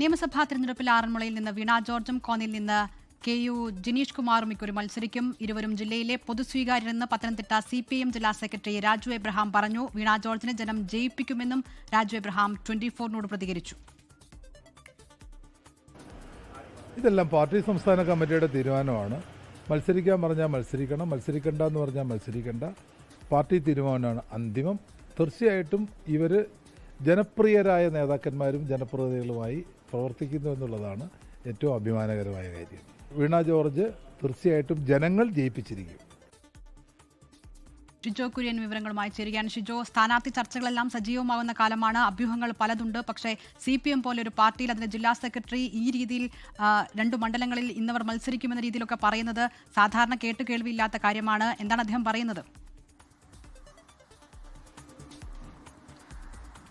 നിയമസഭാ തെരഞ്ഞെടുപ്പിൽ ആറന്മുളയിൽ നിന്ന് വീണ ജോർജും കോന്നിൽ നിന്ന് കെ യു ജിനീഷ് കുമാറും ഇക്കുറി മത്സരിക്കും. ഇരുവരും ജില്ലയിലെ പൊതുസ്വീകാര്യരെന്ന് പത്തനംതിട്ട സി പി എം ജില്ലാ സെക്രട്ടറി രാജു എബ്രഹാം പറഞ്ഞു. വീണ ജോർജിനെ ജനം ജയിപ്പിക്കുമെന്നും രാജു എബ്രഹാം ട്വന്റി ഫോറിനോട് പ്രതികരിച്ചു. ഇതെല്ലാം പാർട്ടി സംസ്ഥാന കമ്മിറ്റിയുടെ തീരുമാനമാണ്. മത്സരിക്കാൻ പറഞ്ഞാൽ മത്സരിക്കണം മത്സരിക്കണ്ട എന്ന് പറഞ്ഞാൽ മത്സരിക്കണ്ട. പാർട്ടി തീരുമാനമാണ് അന്തിമം. തീർച്ചയായിട്ടും ഇവർ ജനപ്രിയരായ നേതാക്കന്മാരും ജനപ്രതിനിധികളുമായി പ്രവർത്തിക്കുന്നു എന്നുള്ളതാണ് ഏറ്റവും അഭിമാനകരമായ കാര്യം. വീണ ജോർജ് തീർച്ചയായിട്ടും ജനങ്ങൾ ജയിപ്പിച്ചിരിക്കും. ഷിജോ കുര്യൻ വിവരങ്ങളുമായി ചേരുകയാണ് ഷിജോ. സ്ഥാനാർത്ഥി ചർച്ചകളെല്ലാം സജീവമാവുന്ന കാലമാണ്. അഭ്യൂഹങ്ങൾ പലതുണ്ട്. പക്ഷേ സി പി എം പോലെ ഒരു പാർട്ടിയിൽ അതിന്റെ ജില്ലാ സെക്രട്ടറി ഈ രീതിയിൽ രണ്ട് മണ്ഡലങ്ങളിൽ ഇന്നവർ മത്സരിക്കുമെന്ന രീതിയിലൊക്കെ പറയുന്നത് സാധാരണ കേട്ടുകേൾവിയില്ലാത്ത കാര്യമാണ്. എന്താണ് അദ്ദേഹം പറയുന്നത്?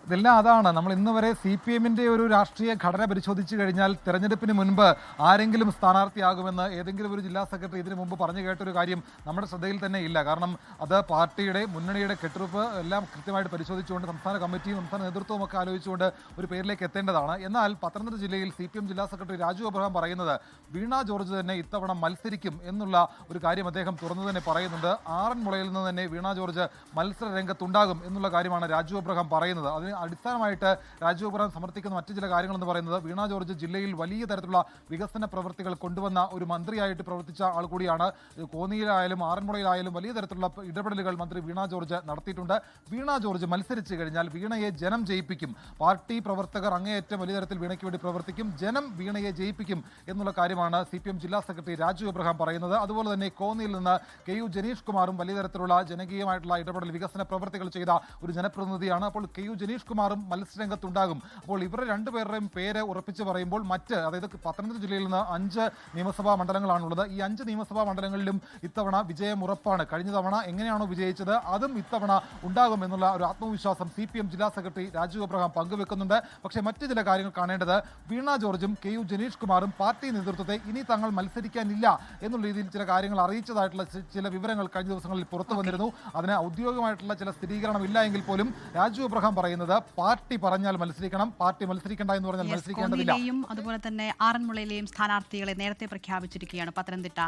ഇതെല്ലാം അതാണ്. നമ്മൾ ഇന്ന് വരെ സി പി എമ്മിന്റെ ഒരു രാഷ്ട്രീയ ഘടന പരിശോധിച്ചു കഴിഞ്ഞാൽ തെരഞ്ഞെടുപ്പിന് മുൻപ് ആരെങ്കിലും സ്ഥാനാർത്ഥിയാകുമെന്ന് ഏതെങ്കിലും ഒരു ജില്ലാ സെക്രട്ടറി ഇതിനു മുമ്പ് പറഞ്ഞു കേട്ടൊരു കാര്യം നമ്മുടെ ശ്രദ്ധയിൽ തന്നെ ഇല്ല. കാരണം അത് പാർട്ടിയുടെ മുന്നണിയുടെ കെട്ടുറപ്പ് എല്ലാം കൃത്യമായിട്ട് പരിശോധിച്ചുകൊണ്ട് സംസ്ഥാന കമ്മിറ്റിയും സംസ്ഥാന നേതൃത്വവും ഒക്കെ ആലോചിച്ചുകൊണ്ട് ഒരു പേരിലേക്ക് എത്തേണ്ടതാണ്. എന്നാൽ പത്തനംതിട്ട ജില്ലയിൽ സി ജില്ലാ സെക്രട്ടറി രാജു അബ്രഹാം പറയുന്നത് വീണ ജോർജ് തന്നെ ഇത്തവണ മത്സരിക്കും എന്നുള്ള ഒരു കാര്യം അദ്ദേഹം തുറന്നു തന്നെ പറയുന്നുണ്ട്. ആറന്മുളയിൽ നിന്ന് തന്നെ വീണ ജോർജ് മത്സര രംഗത്തുണ്ടാകും എന്നുള്ള കാര്യമാണ് രാജു അബ്രഹാം പറയുന്നത്. അതിന് അടിസ്ഥാനമായിട്ട് രാജു അബ്രഹാം സമർത്ഥിക്കുന്ന മറ്റു ചില കാര്യങ്ങളെന്ന് പറയുന്നത് വീണ ജോർജ് ജില്ലയിൽ വലിയ തരത്തിലുള്ള വികസന പ്രവൃത്തികൾ കൊണ്ടുവന്ന ഒരു മന്ത്രിയായിട്ട് പ്രവർത്തിച്ച ആൾ കൂടിയാണ്. കോന്നിയിലായാലും ആറന്മുളയിലായാലും വലിയ തരത്തിലുള്ള ഇടപെടലുകൾ മന്ത്രി വീണ ജോർജ് നടത്തിയിട്ടുണ്ട്. വീണ ജോർജ് മത്സരിച്ചു കഴിഞ്ഞാൽ വീണയെ ജനം ജയിപ്പിക്കും. പാർട്ടി പ്രവർത്തകർ അങ്ങേയറ്റം വലിയ തരത്തിൽ വീണയ്ക്ക് വേണ്ടി പ്രവർത്തിക്കും. ജനം വീണയെ ജയിപ്പിക്കും എന്നുള്ള കാര്യമാണ് സി പി എം ജില്ലാ സെക്രട്ടറി രാജു എബ്രഹാം പറയുന്നത്. അതുപോലെ തന്നെ കോന്നിയിൽ നിന്ന് കെ യു ജനീഷ് കുമാറും വലിയ തരത്തിലുള്ള ജനകീയമായിട്ടുള്ള ഇടപെടൽ വികസന പ്രവർത്തികൾ ചെയ്ത ഒരു ജനപ്രതിനിധിയാണ്. അപ്പോൾ കെ യു ജനീഷ് കുമാറും മത്സരരംഗത്തുണ്ടാകും. അപ്പോൾ ഇവരുടെ രണ്ടുപേരുടെയും പേര് ഉറപ്പിച്ച് പറയുമ്പോൾ മറ്റ് അതായത് പത്തനംതിട്ട ജില്ലയിൽ നിന്ന് അഞ്ച് നിയമസഭാ മണ്ഡലങ്ങളാണുള്ളത്. ഈ അഞ്ച് നിയമസഭാ മണ്ഡലങ്ങളിലും ഇത്തവണ വിജയം ഉറപ്പാണ്. കഴിഞ്ഞ തവണ എങ്ങനെയാണോ വിജയിച്ചത് അതും ഇത്തവണ ഉണ്ടാകും എന്നുള്ള ഒരു ആത്മവിശ്വാസം സി പി എം ജില്ലാ സെക്രട്ടറി രാജീവ് അബ്രഹാം പങ്കുവെക്കുന്നുണ്ട്. പക്ഷേ മറ്റ് ചില കാര്യങ്ങൾ കാണേണ്ടത് വീണ ജോർജും കെ യു ജനീഷ് കുമാറും പാർട്ടി നേതൃത്വത്തെ ഇനി തങ്ങൾ മത്സരിക്കാനില്ല എന്നുള്ള രീതിയിൽ ചില കാര്യങ്ങൾ അറിയിച്ചതായിട്ടുള്ള ചില വിവരങ്ങൾ കഴിഞ്ഞ ദിവസങ്ങളിൽ പുറത്തു വന്നിരുന്നു. അതിന് ഔദ്യോഗികമായിട്ടുള്ള ചില സ്ഥിരീകരണം ഇല്ല എങ്കിൽ പോലും രാജു അബ്രഹാം പറയുന്നത് പാർട്ടി പറഞ്ഞാൽ മത്സരിക്കണം പാർട്ടി മത്സരിക്കണ്ട എന്ന് പറഞ്ഞാൽ മത്സരിക്കേണ്ടതില്ലേയും മത്സരിക്കേണ്ടതില്ല. അതുപോലെ തന്നെ ആറന്മുളയിലെയും സ്ഥാനാർത്ഥികളെ നേരത്തെ പ്രഖ്യാപിച്ചിരിക്കുകയാണ് പത്തനംതിട്ട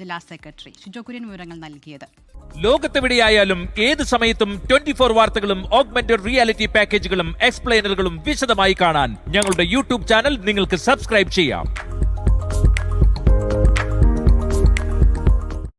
ജില്ലാ സെക്രട്ടറി. ഷിജോ കുര്യൻ വിവരങ്ങൾ നൽകിയത്. ലോകത്തെവിടെയായാലും ഏത് സമയത്തും ട്വന്റി ഫോർ വാർത്തകളും ഓഗ്മെന്റഡ് റിയാലിറ്റി പാക്കേജുകളും എക്സ്പ്ലെയിനറുകളും വിശദമായി കാണാൻ ഞങ്ങളുടെ യൂട്യൂബ് ചാനൽ നിങ്ങൾക്ക് സബ്സ്ക്രൈബ് ചെയ്യാം.